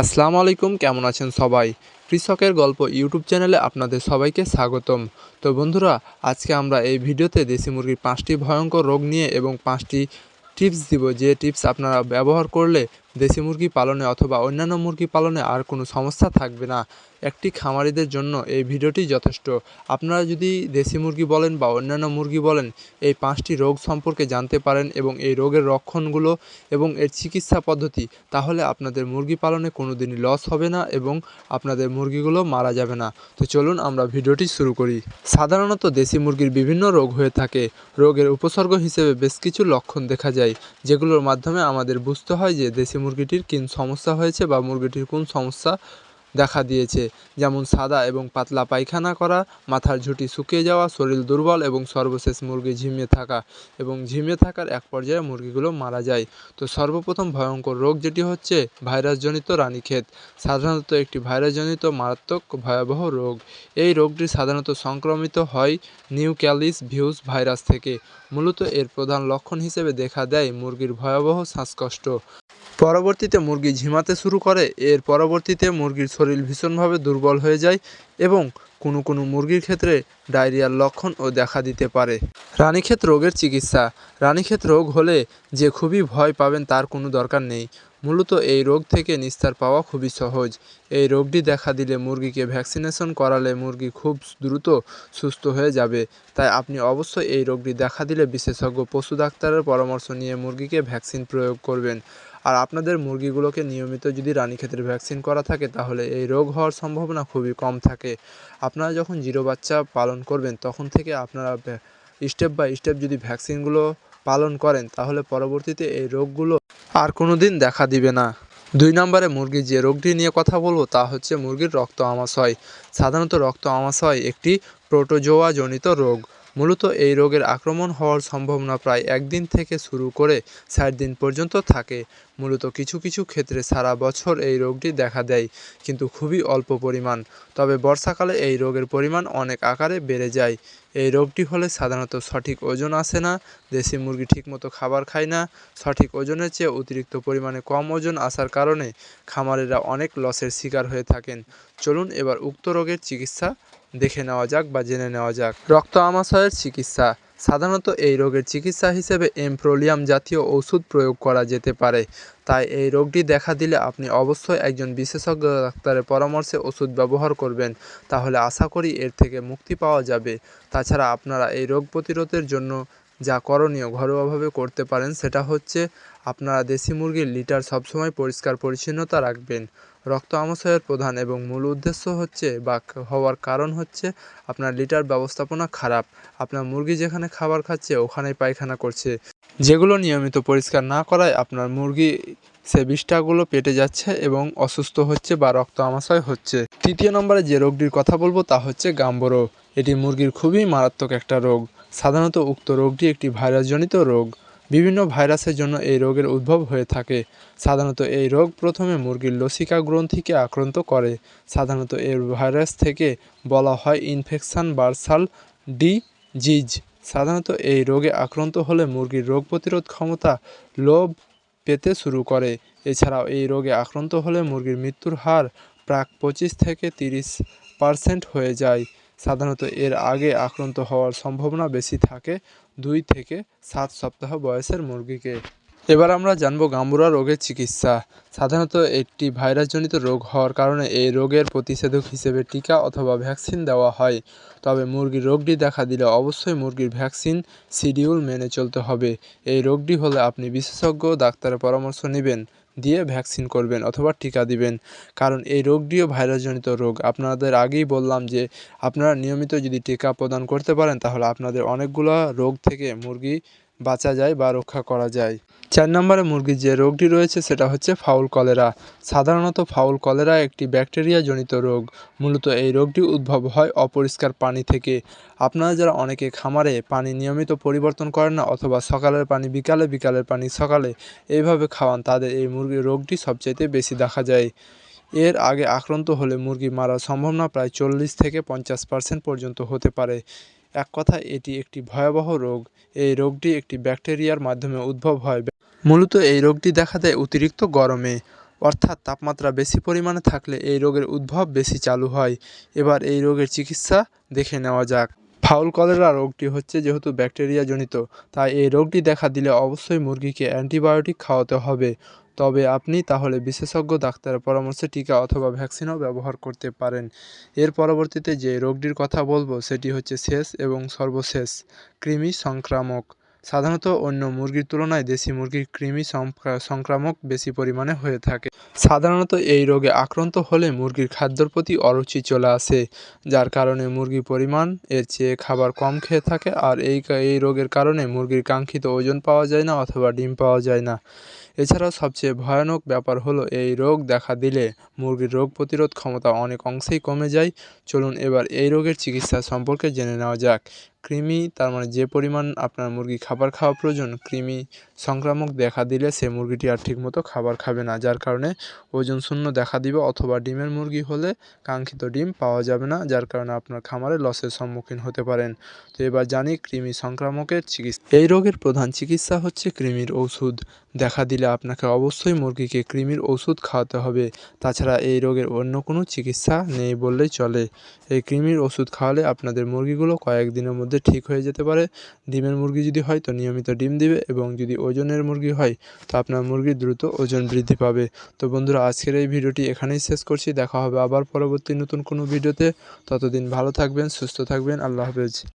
আসসালামু আলাইকুম, কেমন আছেন সবাই? কৃষকের গল্প ইউটিউব চ্যানেলে আপনাদের সবাইকে স্বাগতম। তো বন্ধুরা, আজকে আমরা এই ভিডিওতে দেশি মুরগির পাঁচটি ভয়ঙ্কর রোগ নিয়ে এবং পাঁচটি টিপস দিব। যে টিপস আপনারা ব্যবহার করলে দেশি মুরগি পালনে অথবা অন্যান্য মুরগি পালনে আর কোনো সমস্যা থাকবে না। একটি খামারিদের জন্য এই ভিডিওটি যথেষ্ট। আপনারা যদি দেশি মুরগি বলেন বা অন্যান্য মুরগি বলেন, এই পাঁচটি রোগ সম্পর্কে জানতে পারেন এবং এই রোগের লক্ষণগুলো এবং এর চিকিৎসা পদ্ধতি, তাহলে আপনাদের মুরগি পালনে কোনো দিনই লস হবে না এবং আপনাদের মুরগিগুলো মারা যাবে না। তো চলুন আমরা ভিডিওটি শুরু করি। সাধারণত দেশি মুরগির বিভিন্ন রোগ হয়ে থাকে। রোগের উপসর্গ হিসেবে বেশ কিছু লক্ষণ দেখা যায়, যেগুলোর মাধ্যমে আমাদের বুঝতে হয় যে দেশি মুরগিটির কোন সমস্যা হয়েছে বা মুরগিটির কোন সমস্যা দেখা দিয়েছে। যেমন সাদা এবং পাতলা পায়খানা করা, মাথার ঝুঁটি শুকিয়ে যাওয়া, শরীর দুর্বল এবং সর্বশেষ মুরগি ঝিমিয়ে থাকা এবং ঝিমিয়ে থাকার এক পর্যায়ে মুরগিগুলো মারা যায়। তো সর্বপ্রথম ভয়ঙ্কর রোগ যেটি হচ্ছে ভাইরাসজনিত রানীক্ষেত, সাধারণত একটি ভাইরাসজনিত মারাত্মক ভয়াবহ রোগ। এই রোগটি সাধারণত সংক্রমিত হয় নিউক্যালিস ভিউস ভাইরাস থেকে। মূলত এর প্রধান লক্ষণ হিসেবে দেখা দেয় মুরগির ভয়াবহ শ্বাসকষ্ট। পরবর্তীতে মুরগি ঝিমাতে শুরু করে, এর পরবর্তীতে মুরগির শরীর ভীষণভাবে দুর্বল হয়ে যায় এবং কোনো কোনো মুরগির ক্ষেত্রে ডায়রিয়ার লক্ষণও দেখা দিতে পারে। রানীক্ষেত রোগের চিকিৎসা। রানীক্ষেত রোগ হলে যে খুবই ভয় পাবেন তার কোনো দরকার নেই। মূলত এই রোগ থেকে নিস্তার পাওয়া খুবই সহজ। এই রোগটি দেখা দিলে মুরগিকে ভ্যাকসিনেশন করালে মুরগি খুব দ্রুত সুস্থ হয়ে যাবে। তাই আপনি অবশ্যই এই রোগটি দেখা দিলে বিশেষজ্ঞ, পশু ডাক্তারের পরামর্শ নিয়ে মুরগিকে ভ্যাকসিন প্রয়োগ করবেন। আর আপনাদের মুরগিগুলোকে নিয়মিত যদি রানী রানীক্ষেতের ভ্যাকসিন করা থাকে, তাহলে এই রোগ হওয়ার সম্ভাবনা খুবই কম থাকে। আপনারা যখন জিরো বাচ্চা পালন করবেন, তখন থেকে আপনারা স্টেপ বাই স্টেপ যদি ভ্যাকসিনগুলো পালন করেন, তাহলে পরবর্তীতে এই রোগগুলো আর কোনো দিন দেখা দিবে না। দুই নম্বরে মুরগির যে রোগটি নিয়ে কথা বলব, তা হচ্ছে মুরগির রক্ত আমাশয়। সাধারণত রক্ত আমাশয় একটি প্রোটোজোয়া জনিত রোগ। মূলত এই রোগের আক্রমণ হওয়ার সম্ভাবনা প্রায় একদিন থেকে শুরু করে ষাট দিন পর্যন্ত থাকে। মূলত কিছু কিছু ক্ষেত্রে সারা বছর এই রোগটি দেখা দেয়, কিন্তু খুবই অল্প পরিমাণ। তবে বর্ষাকালে এই রোগের পরিমাণ অনেক আকারে বেড়ে যায়। এই রোগটি হলে সাধারণত সঠিক ওজন আসে না, দেশি মুরগি ঠিকমতো খাবার খায় না, সঠিক ওজনের চেয়ে অতিরিক্ত পরিমাণে কম ওজন আসার কারণে খামারেরা অনেক লসের শিকার হয়ে থাকেন। চলুন এবার উক্ত রোগের চিকিৎসা দেখে নেওয়া যাক বা জেনে নেওয়া যাক। রক্ত আমাশয়ের চিকিৎসা। সাধারণত এই রোগের চিকিৎসা হিসেবে এমপ্রোলিয়াম জাতীয় ওষুধ প্রয়োগ করা যেতে পারে। তাই এই রোগটি দেখা দিলে আপনি অবশ্যই একজন বিশেষজ্ঞ ডাক্তারের পরামর্শে ওষুধ ব্যবহার করবেন। তাহলে আশা করি এর থেকে মুক্তি পাওয়া যাবে। তাছাড়া আপনারা এই রোগ প্রতিরোধের জন্য যা করণীয় ঘরোয়াভাবে করতে পারেন সেটা হচ্ছে, আপনারা দেশি মুরগির লিটার সবসময় পরিষ্কার পরিচ্ছন্নতা রাখবেন। রক্ত আমাশয়ের প্রধান এবং মূল উদ্দেশ্য হচ্ছে বা হওয়ার কারণ হচ্ছে আপনার লিটার ব্যবস্থাপনা খারাপ। আপনার মুরগি যেখানে খাবার খাচ্ছে, ওখানেই পায়খানা করছে। যেগুলো নিয়মিত পরিষ্কার না করায় আপনার মুরগি সে বিষটাগুলো পেটে যাচ্ছে এবং অসুস্থ হচ্ছে বা রক্ত আমাশয় হচ্ছে। তৃতীয় নম্বরে যে রোগটির কথা বলব তা হচ্ছে গাম্বরো। এটি মুরগির খুবই মারাত্মক একটা রোগ। সাধারণত উক্ত রোগটি একটি ভাইরাসজনিত রোগ। বিভিন্ন ভাইরাসের জন্য এই রোগের উদ্ভব হয়ে থাকে। সাধারণত এই রোগ প্রথমে মুরগির লসিকা গ্রন্থিকে আক্রান্ত করে। সাধারণত এই ভাইরাস থেকে বলা হয় ইনফেকশান বার্সাল ডিজিজ। সাধারণত এই রোগে আক্রান্ত হলে মুরগির রোগ প্রতিরোধ ক্ষমতা লোভ পেতে শুরু করে। এছাড়াও এই রোগে আক্রান্ত হলে মুরগির মৃত্যুর হার প্রাক পঁচিশ থেকে তিরিশ পার্সেন্ট হয়ে যায়। সাধারণত এর আগে আক্রান্ত হওয়ার সম্ভাবনা বেশি থাকে দুই থেকে সাত সপ্তাহ বয়সের মুরগিকে। এবার আমরা জানব গাম্বুরা রোগের চিকিৎসা। সাধারণত একটি ভাইরাসজনিত রোগ হওয়ার কারণে এই রোগের প্রতিষেধক হিসেবে টিকা অথবা ভ্যাকসিন দেওয়া হয়। তবে মুরগির রোগটি দেখা দিলে অবশ্যই মুরগির ভ্যাকসিন শিডিউল মেনে চলতে হবে। এই রোগটি হলে আপনি বিশেষজ্ঞ ডাক্তারের পরামর্শ নেবেন। দিয়ে ভ্যাকসিন করবেন অথবা টিকা দিবেন। কারণ এই রোগটিও ভাইরাসজনিত রোগ। আপনাদের আগেই বললাম যে, আপনারা নিয়মিত যদি টিকা প্রদান করতে পারেন, তাহলে আপনাদের অনেকগুলো রোগ থেকে মুরগি বাঁচা যায় বা রক্ষা করা যায়। চার নম্বরে মুরগির যে রোগটি রয়েছে সেটা হচ্ছে ফাউল কলেরা। সাধারণত ফাউল কলেরা একটি ব্যাকটেরিয়া জনিত রোগ। মূলত এই রোগটি উদ্ভব হয় অপরিষ্কার পানি থেকে। আপনারা যারা অনেকে খামারে পানি নিয়মিত পরিবর্তন করেন না অথবা সকালের পানি, বিকালে, বিকালের পানি, সকালে এইভাবে খাওয়ান, তাদের এই মুরগির রোগটি সবচাইতে বেশি দেখা যায়। এর আগে আক্রান্ত হলে মুরগি মারার সম্ভাবনা প্রায় চল্লিশ থেকে পঞ্চাশ পার্সেন্ট পর্যন্ত হতে পারে। এক কথায় এটি একটি ভয়াবহ রোগ। এই রোগটি একটি ব্যাকটেরিয়ার মাধ্যমে উদ্ভব হয়। মূলত এই রোগটি দেখা দেয় অতিরিক্ত গরমে, অর্থাৎ তাপমাত্রা বেশি পরিমাণে থাকলে এই রোগের উদ্ভব বেশি চালু হয়। এবার এই রোগের চিকিৎসা দেখে নেওয়া যাক। ফাউল কলেরা রোগটি হচ্ছে যেহেতু ব্যাকটেরিয়া জনিত, তাই এই রোগটি দেখা দিলে অবশ্যই মুরগিকে অ্যান্টিবায়োটিক খাওয়াতে হবে। তবে আপনি তাহলে বিশেষজ্ঞ ডাক্তারের পরামর্শে, টিকা অথবা ভ্যাকসিনও ব্যবহার করতে পারেন। এর পরবর্তীতে যে রোগটির কথা বলব, সেটি হচ্ছে শেষ এবং সর্বশেষ কৃমি সংক্রামক। সাধারণত অন্য মুরগির তুলনায় দেশি মুরগির কৃমি সংক্রা- সংক্রামক বেশি পরিমাণে হয়ে থাকে। সাধারণত এই রোগে আক্রান্ত হলে মুরগির খাদ্যর প্রতি অরুচি চলে আসে, যার কারণে মুরগির পরিমাণ, এর চেয়ে খাবার কম খেয়ে থাকে, আর এই এই রোগের কারণে মুরগির কাঙ্ক্ষিত ওজন পাওয়া যায় না অথবা ডিম পাওয়া যায় না। এছাড়াও সবচেয়ে ভয়ানক ব্যাপার হলো এই রোগ দেখা দিলে মুরগির রোগ প্রতিরোধ ক্ষমতা অনেক অংশেই কমে যায়। চলুন এবার এই রোগের চিকিৎসা সম্পর্কে জেনে নেওয়া যাক। কৃমি, তার মানে যে পরিমাণ আপনার মুরগি খাবার খাওয়া প্রয়োজন, কৃমি সংক্রামক দেখা দিলে সে মুরগিটি আর ঠিকমতো খাবার খাবে না, যার কারণে ওজন শূন্য দেখা দিবে অথবা ডিমের মুরগি হলে কাঙ্ক্ষিত ডিম পাওয়া যাবে না, যার কারণে আপনার খামারে লসের সম্মুখীন হতে পারেন। তো এবার জানি কৃমি সংক্রামকের চিকিৎসা। এই রোগের প্রধান চিকিৎসা হচ্ছে কৃমির ওষুধ। দেখা দিলে আপনাকে অবশ্যই মুরগিকে কৃমির ওষুধ খাওয়াতে হবে। তাছাড়া এই রোগের অন্য কোনো চিকিৎসা নেই বললেই চলে। এই কৃমির ওষুধ খাওয়ালে আপনাদের মুরগিগুলো কয়েকদিনের মধ্যে ঠিক হয়ে যেতে পারে। ডিমের মুরগি যদি হয় তো নিয়মিত ডিম দিবে এবং যদি ওজনের মুরগি হয় তো আপনার মুরগির দ্রুত ওজন বৃদ্ধি পাবে। তো বন্ধুরা, আজকের এই ভিডিওটি এখানেই শেষ করছি। দেখা হবে আবার পরবর্তী নতুন কোনো ভিডিওতে। ততদিন ভালো থাকবেন, সুস্থ থাকবেন। আল্লাহ হাফেজ।